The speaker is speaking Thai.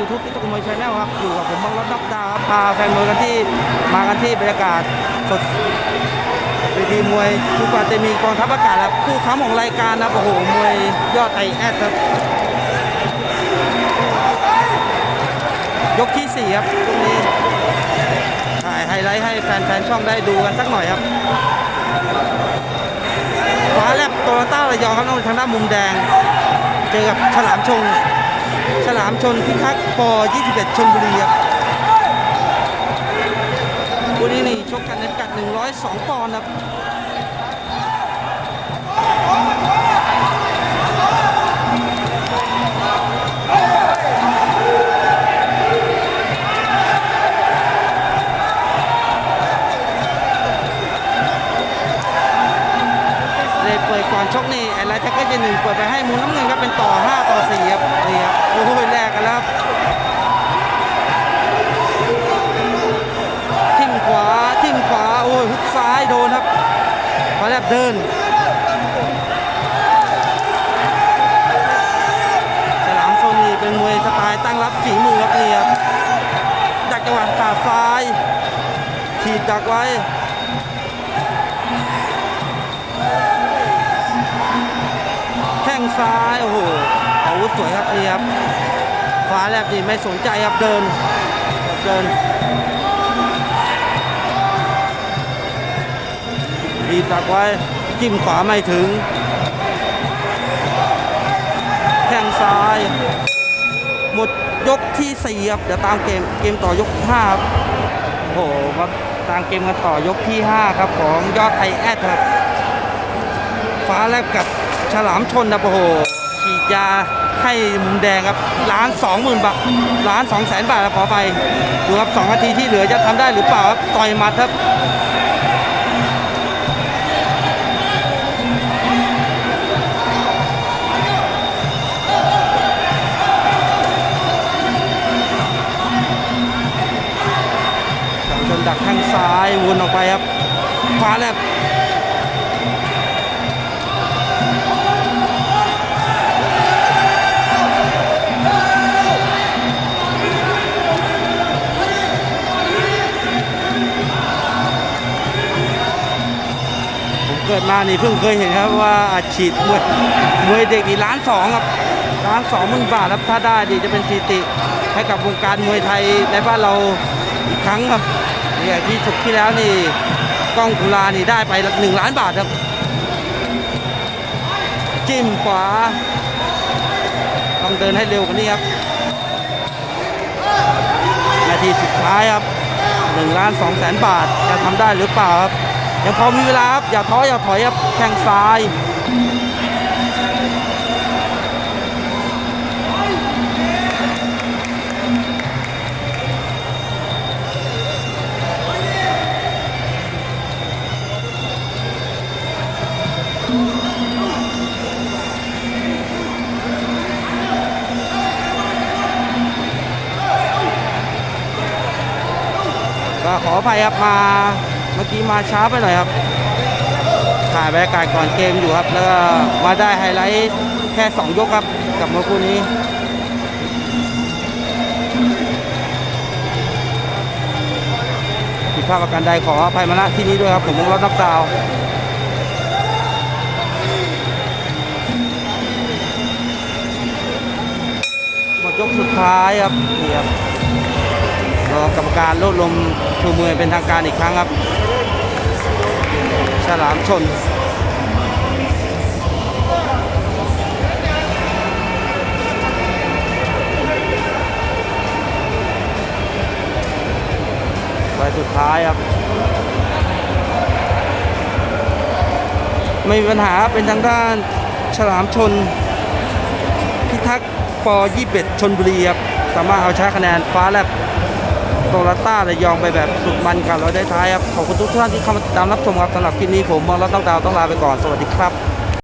ยูทูบที่ตุกมวยชาแนลครับ อยู่กับผมบังรถด็อกดาวครับพาแฟนมวยกันที่มากันที่บรรยากาศสดเวทีมวยทุกวันจะมีกองทัพอากาศครับคู่ค้ำของรายการนะโอ้โหมวยยอดไอแอดครับยกที่สี่ครับตรงนี้ถ่ายไฮไลท์ให้แฟนๆช่องได้ดูกันสักหน่อยครับฟ้าแลบโตโยต้าระยองครับน้องทางด้านมุมแดง เจอกับฉลามชง ฉลามชนพิทักษ์ป21ชนบุรีครับคู่นี้นี่ชกกันในพิกัด 102 ปอนด์ครับ แท็กเกอร์เจนหนึ่งเปิดไปให้มูลน้ำเงินครับเป็นต่อ 5 ต่อ 4 ครับนี่ครับโอ้โหแลกกันแล้วครับทิ่มขวาทิ่มขวาโอ้ยฮุกซ้ายโดนครับพอแลบเดินฉลามชนนี่เป็นมวยสไตล์ตั้งรับฝีมือครับนี่ครับดักจังหวะกาซ้ายถีบดักไว้ ซ้ายโอ้โหอาวุธสวยครับนี่ครับฟ้าแลบนี่ไม่สนใจครับเดินเดินดีบตักไว้จิ้มขวาไม่ถึงแข้งซ้าย หมดยกที่สี่ครับ เดี๋ยวตามเกมเกมต่อยกที่ห้าครับโอ้โหครับตามเกมกันต่อยกที่ห้าครับ ของยอดไทยแอดครับ ฟ้าแลบกับ ฉลามชนนะโอ้โหฉีดยาให้มุมแดงครับล้านสองหมื่นบาทล้านสองแสนบาทขอไปดูครับสองนาทีที่เหลือจะทำได้หรือเปล่าครับต่อยมัดครับฉลามชนดักข้างซ้ายวนออกไปครับฟ้าแลบ เกิดมานี่เพิ่งเคยเห็นครับว่าอาชีพมวยมวยเด็กนี่ล้านสองครับล้านสองหมื่นบาทครับถ้าได้ดีจะเป็นสถิติให้กับวงการมวยไทยในบ้านเราอีกครั้งครับเนี่ยที่สุดที่แล้วนี่กล้องกุลานี่ได้ไปหนึ่งล้านบาทครับ จิ้มขวาต้องเดินให้เร็วกว่านี้ครับนาทีสุดท้ายครับ1ล้าน2แสนบาทจะทำได้หรือเปล่าครับ ยังพอมีเวลาครับอย่าท้ออย่าถอยครับแข้งซ้ายก็ขออภัยครับมา เมื่อกี้มาช้าไปหน่อยครับถ่ายบรรยากาศก่อนเกมอยู่ครับ แล้วก็มาได้ไฮไลท์แค่ 2 ยกครับกับมวยคู่นี้ผิดพลาดประการใดขออภัยมาณที่นี้ด้วยครับ ผมวงรถนักดาวหมดยกสุดท้ายครับนี่ครับ รอกรรมการรวบรวมชูมือเป็นทางการอีกครั้งครับ ฉลามชนไปสุดท้ายครับ ไม่มีปัญหาเป็นทางด้านฉลามชน พิทักษ์ปอยี่เป็ดชนบุรีครับ สามารถเอาชนะคะแนนฟ้าแลบ ตโยต้าระยองไปแบบสุดมันกันเราได้ท้ายครับ ขอบคุณทุกท่านที่เข้ามาติดตามรับชมครับสำหรับคลิปนี้ผมมองแล้วต้องดาวต้องลาไปก่อน สวัสดีครับ